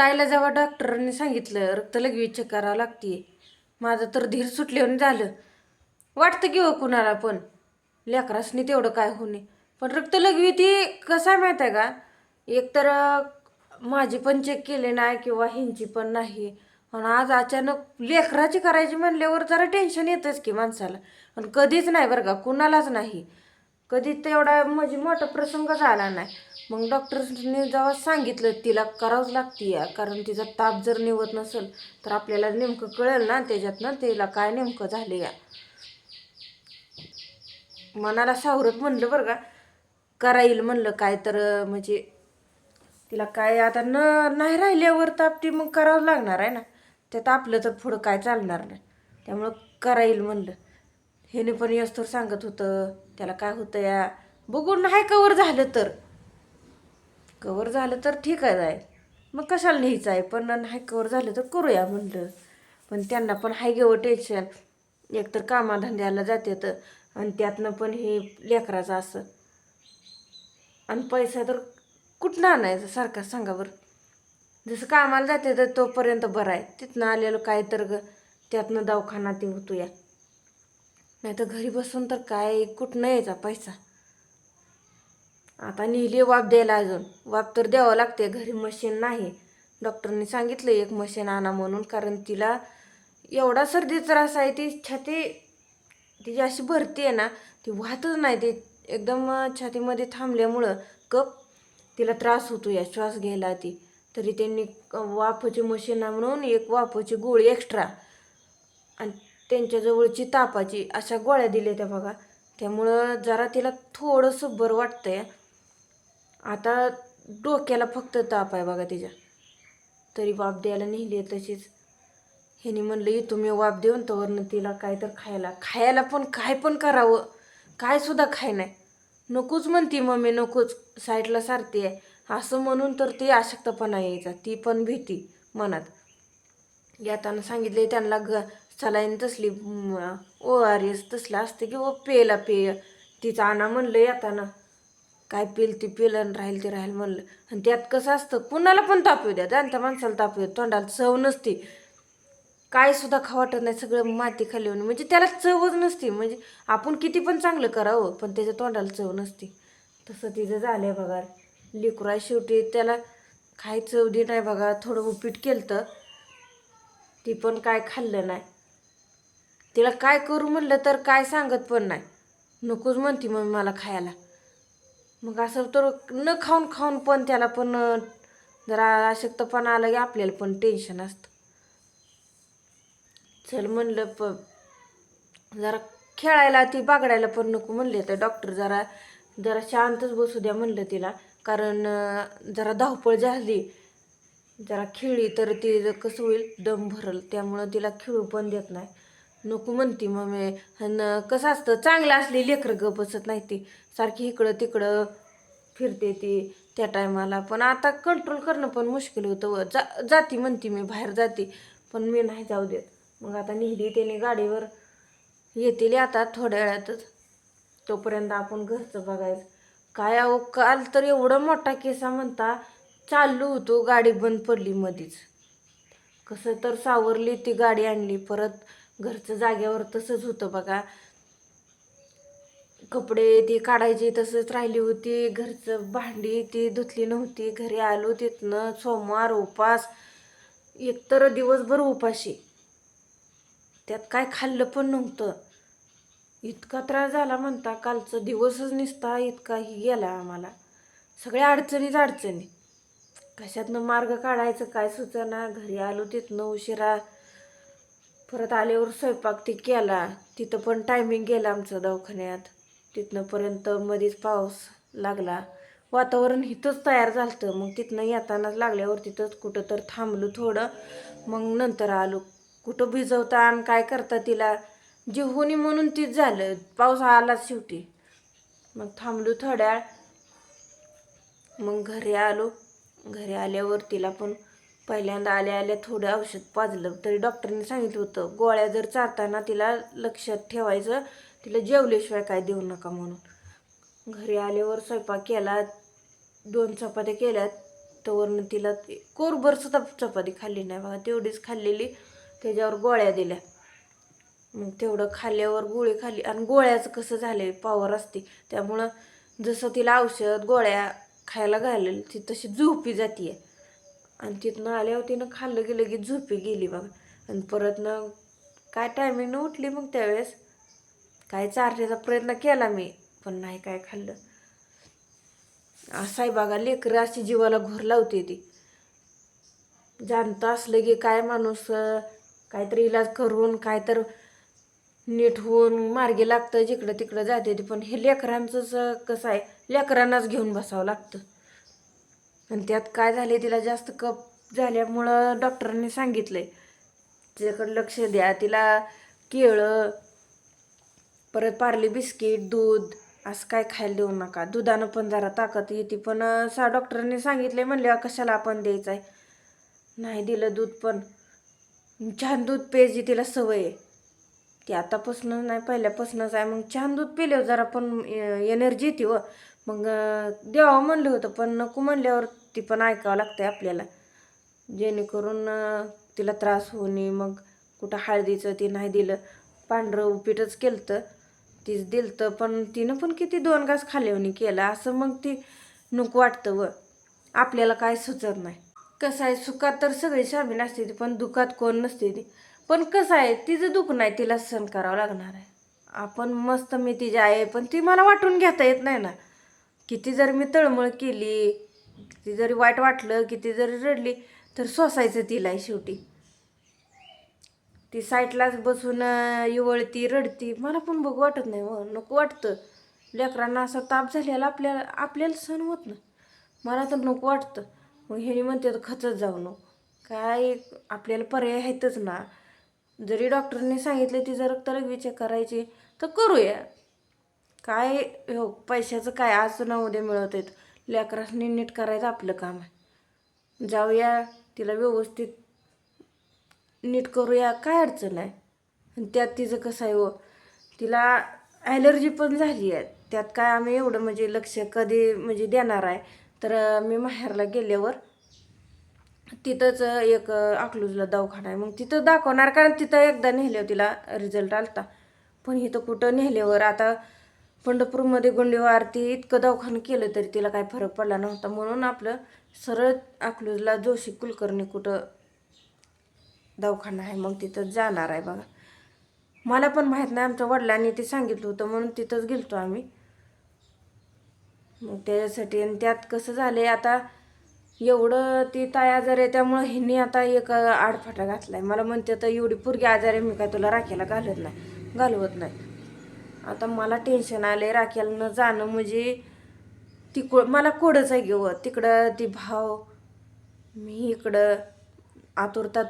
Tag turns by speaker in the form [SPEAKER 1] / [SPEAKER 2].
[SPEAKER 1] ताईला जेव्हा डॉक्टरांनी सांगितलं रक्त लगवी चेक करावं लागते माझं तर धीर सुटल्यावर झालं. वाटतं की हो कुणाला पण. लेकरासनी तेवढं काय होऊ नये. पण रक्त लगवी ती कसं आहे माहीत आहे का? एक तर माझी पण चेक केली नाही किंवा ह्यांची पण नाही. आणि आज अचानक लेकराची करायची म्हणल्यावर जरा टेन्शन येतंच की माणसाला. आणि कधीच नाही बरं का कुणालाच नाही. कधी तेवढा म्हणजे मोठा प्रसंग झाला नाही. मग डॉक्टरने जेव्हा सांगितलं तिला करावंच लागते या कारण तिचा ताप जर निवत नसेल तर आपल्याला नेमकं कळेल ना त्याच्यातनं तिला काय नेमकं झालं या. मनाला सावरत म्हणलं बरं का करा येईल म्हणलं काय तर म्हणजे तिला काय आता न नाही राहिल्यावर ताप ती मग करावं लागणार आहे ना. त्यात आपलं तर पुढं काय चालणार नाही. त्यामुळं करा येईल म्हणलं. ह्याने पण यस्तोर सांगत होतं त्याला काय होतं या. बघून नाही कवर झालं तर? कवर झालं तर ठीक आहे जाय. मग कशाला लिहायचं आहे? पण नाही कवर झालं तर करूया म्हणलं. पण त्यांना पण हाय गेवं टेन्शन एकतर कामाधंद्याला जाते तर आणि त्यातनं पण हे लेकराचं असं. आणि पैसा तर कुठनं आणायचा सारखा सांगा बरं. जसं कामाला जाते तर तोपर्यंत बरं आहे. तिथनं आलेलं काय तर ग त्यातनं दवाखाना ते होतो या नाही तर घरी बसून तर काय कुठनं यायचा पैसा? आता नेली वाप द्यायला अजून. वाप तर द्यावं लागते घरी मशीन नाही. डॉक्टरने सांगितलं एक मशीन आणा म्हणून कारण तिला एवढा सर्दी त्रास आहे ती छाती तिची अशी भरती आहे ना ती वाहतच नाही. ती एकदम छातीमध्ये थांबल्यामुळं कप तिला त्रास होतो या श्वास घ्यायला ती. तरी त्यांनी वाफची मशीन म्हणून एक वाफची गोळी एक्स्ट्रा आणि त्यांच्याजवळची तापाची अशा गोळ्या दिल्या त्या बघा. त्यामुळं जरा तिला थोडंसं बरं वाटतंय. आता डोक्याला फक्त ताप आहे बघा तिच्या. तरी वाप द्यायला नेली तशीच. ह्यानी म्हणलं येतो मी वाप देऊन तवरनं तिला काय तर खायला. खायला पण काय पण करावं. काय सुद्धा खाय नाही. नकोच म्हणती मम्मी नकोच. साईडला सारते आहे. असं म्हणून तर ती अशक्तपणा यायचा. ती पण भीती मनात. येताना सांगितले त्यांना ग सलाईन तसली ओ आर एस तसलं असते की ओ पेला पेय. तिचा आणा म्हणलं येताना. काय पिल ती पिल आणि राहील ते राहील म्हणलं. आणि त्यात कसं असतं कुणाला पण ताप येऊ द्या. त्या माणसाला ताप येऊ तोंडाला चव नसते. काय सुद्धा खावाटत नाही. सगळं माती खाली येऊन म्हणजे त्याला चवच नसते. म्हणजे आपण किती पण चांगलं करावं पण त्याच्या तोंडाला चव नसते. तसं तिचं आहे बघा. लेकरा शेवटी त्याला काय चव दे नाही बघा. थोडं उपीट केलं तर ती पण काय खाल्लं नाही. तिला काय करू म्हणलं तर काय सांगत पण नाही. नकोच म्हणते मग मला खायला. मग असं तर न खाऊन खाऊन पण त्याला पण जरा अशक्तपणा आला की आपल्याला पण टेन्शन असतं. चल म्हणलं प जरा खेळायला ती बागडायला पण नको म्हणले तर डॉक्टर जरा जरा शांतच बसू द्या म्हणलं तिला. कारण जरा धावपळ झाली जरा खेळली तर ती कसं होईल? दम भरल. त्यामुळं तिला खेळू पण देत नाही. नको म्हणते मग मी आणि कसं असतं चांगलं असली लेकरं ग बसत नाही ती. सारखी इकडं तिकडं फिरते ती त्या टायमाला. पण आता कंट्रोल करणं पण मुश्किल होतं व. जा जाती म्हणती मी बाहेर जाते. पण मी नाही जाऊ देत. मग आता नेहली त्याने गाडीवर येतील आता थोड्या वेळातच. तोपर्यंत आपण घरचं बघायचं. काय अहो काल तर एवढा मोठा केसा म्हणता चाललो होतो गाडी बंद पडली मधीच. कसं तर सावरली ती गाडी आणली परत घरचं जाग्यावर तसंच होतं बघा. कपडे ती काढायची तसंच राहिली होती. घरचं भांडी ती धुतली नव्हती. घरी आलो तिथनं सोमवार उपास एकतर दिवसभर उपाशी. त्यात काय खाल्लं पण नव्हतं. इतका त्रास झाला म्हणता कालचा दिवसच निसता इतकाही गेला आम्हाला. सगळ्या अडचणीच अडचणी. कशातनं मार्ग काढायचं काय सुचना? घरी आलो तिथनं उशिरा परत आल्यावर स्वयंपाक ती केला. तिथं पण टायमिंग गेला आमचं दवाखान्यात. तिथनंपर्यंत मध्येच पाऊस लागला. वातावरण इथंच तयार झालं मग तिथनं येतानाच लागल्यावर तिथंच कुठं तर थांबलो थोडं. मग नंतर आलो. कुठं भिजवता आणि काय करता तिला? जिव्हुनी म्हणून तीच झालं. पाऊस आलाच शेवटी. मग थांबलो थोड्या. वेळ. मग घरी आलो. घरी आल्यावर तिला पण पहिल्यांदा आल्या आल्या थोडं औषध पाजलं तरी डॉक्टरने सांगितलं होतं गोळ्या जर चारताना तिला लक्षात ठेवायचं तिला जेवल्याशिवाय काय देऊ नका म्हणून. घरी आल्यावर स्वयंपाक केला दोन चपात्या केल्यात तवरनं तिला कोरभर सुद्धा चपाती खाल्ली नाही बघा तेवढीच खाल्लेली त्याच्यावर गोळ्या दिल्या. मग तेवढं खाल्ल्यावर गोळी खाल्ली आणि गोळ्याचं कसं झालंय पॉवर असते. त्यामुळं जसं तिला औषध गोळ्या खायला घालेल ती तशी झोपी जाते आणि तिथनं आल्यावर तिनं खाल्लं गेलं की झोपी गेली बघा. आणि परत ना काय टायमिंगनं उठली मग त्यावेळेस. काय चारण्याचा प्रयत्न केला मी पण नाही काय खाल्लं. असं बघा लेकरं अशी जीवाला घोर लावते ती. जाणतं असलं की काय माणूस काहीतरी इलाज करून काय तर नीट होऊन मार्गी लागतं जिकडं तिकडं जाते ती. पण हे लेकरांचंच कसं आहे लेकरांनाच घेऊन बसावं लागतं. आणि त्यात काय झाले तिला जास्त कप झाल्यामुळं डॉक्टरांनी सांगितलंय. तिच्याकडे लक्ष द्या तिला केळं परत पार्ले बिस्किट दूध असं काय खायला देऊ नका. दुधानं पण जरा ताकद येते पण सा डॉक्टरांनी सांगितलंय म्हणले कशाला आपण द्यायचं आहे नाही दिलं दूध पण. छान दूध प्यायची तिला सवय आहे. ती आतापासूनच नाही पहिल्यापासूनच आहे. मग छान दूध पिल्यावर जरा पण एनर्जी येते व मग द्यावं म्हणलं होतं पण नको म्हणल्यावर ती पण ऐकावं लागतंय आपल्याला. जेणेकरून तिला त्रास होऊ नये मग कुठं हळदीचं ती नाही दिलं. पांढरं उपीटच केलं तीच दिलतं पण तिनं पण किती दोन घास खाल्ल्यावनी केलं. असं मग ती नको वाटतं व. आपल्याला काय सुचत नाही. कसं आहे सुखात तर सगळी शामील असते ती पण दुखात कोण नसते ती. पण कसं आहे तिचं दुःख नाही तिला सहन करावं लागणार आहे. आपण मस्त मी तिची आहे पण ती मला वाटून घेता येत नाही ना. किती जर मी तळमळ केली किती जरी वाईट वाटलं किती जरी रडली तर सोसायचं तिला शेवटी. ती साईडलाच बसून अं, इवळती रडती. मला पण बघू वाटत नाही हो नको वाटतं. लेकरांना असा ताप झालेला आपल्याला आपल्याला सण होत ना मला तर नको वाटतं. मग ह्यानी म्हणते तर खचत जाऊ नको. काय आपल्याला पर्याय आहेतच ना. जरी डॉक्टरने सांगितलं तिचं रक्तलघवी चेक करायची तर करूया. काय हो पैशाचं काय आज ना उद्या मिळवत आहेत. लेकरासनी नीट करायचं आपलं काम आहे. जाऊया तिला व्यवस्थित नीट करूया काय अडचण आहे? आणि त्यात तिचं कसं आहे हो तिला ॲलर्जी पण झाली आहे. त्यात काय आम्ही एवढं म्हणजे लक्ष कधी म्हणजे देणार आहे. तर मी माहेरला गेल्यावर तिथंच एक अकलूजला दवाखाना आहे. मग तिथं दाखवणार कारण तिथं एकदा नेल्यावर तिला रिझल्ट आलता. पण इथं कुठं नेल्यावर आता पंढरपूरमध्ये गुंडीवर आरती इतकं दवाखानं केलं तरी तिला काही फरक पडला नव्हता. म्हणून आपलं सरळ अकलूजला जोशी कुलकर्णी कुठं दवाखाना आहे मग तिथं जाणार आहे बघा. मला पण माहीत नाही आमच्या वडिलांनी ते सांगितलं होतं म्हणून तिथंच गेलतो आम्ही. मग त्याच्यासाठी आणि त्यात कसं झालंय आता एवढं ती ताई आजारी आहे त्यामुळं हिने आता एक आडफाटा घातला आहे मला म्हणते तर एवढी पोरगी आजारी आहे मी काय तुला राखेला घालत नाही घालवत नाही. आता मला टेन्शन आलं राखेलनं जाणं म्हणजे ती को मला कोडच आहे घेऊ तिकडं ती भाव मी इकडं आतुरतात